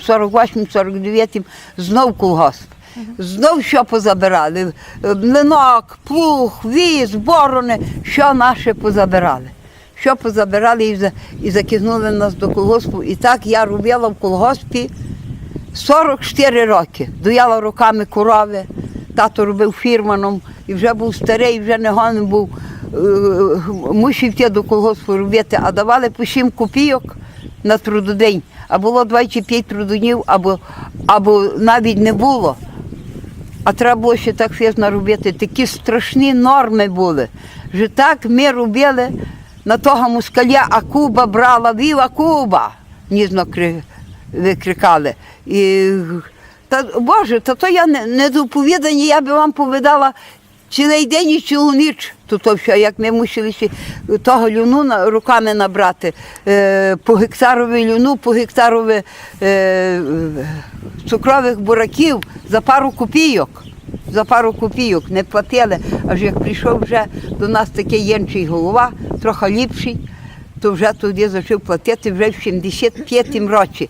В 48-49 знов колгосп. Знов що позабирали. Млинок, плуг, віз, борони, що наше позабирали. Що позабирали і, і закинули нас до колгоспу. І так я робила в колгоспі 44 роки. Дояла руками корови, тато робив фірманом і вже був старий, вже не гонен був. Е, Мусив йти до колгоспу робити, а давали по 7 копійок на трудодень. А було 25 трудоднів, або, або навіть не було. А треба було ще так фізно робити. Такі страшні норми були. Що так ми робили на того москаля, а Куба брала, віва Куба! Ніжно кри- викрикали. І, та, Боже, та то я не, доповідані, я би вам повідала цілий день і цілу ніч. То все, як ми мусили того люну руками набрати, е, по гектарові люну, по гектарові е, цукрових бураків за пару копійок. За пару копійок не платили. Аж як прийшов вже до нас такий єнчий голова, трохи ліпший, то вже тоді почав платити вже в 75-му році.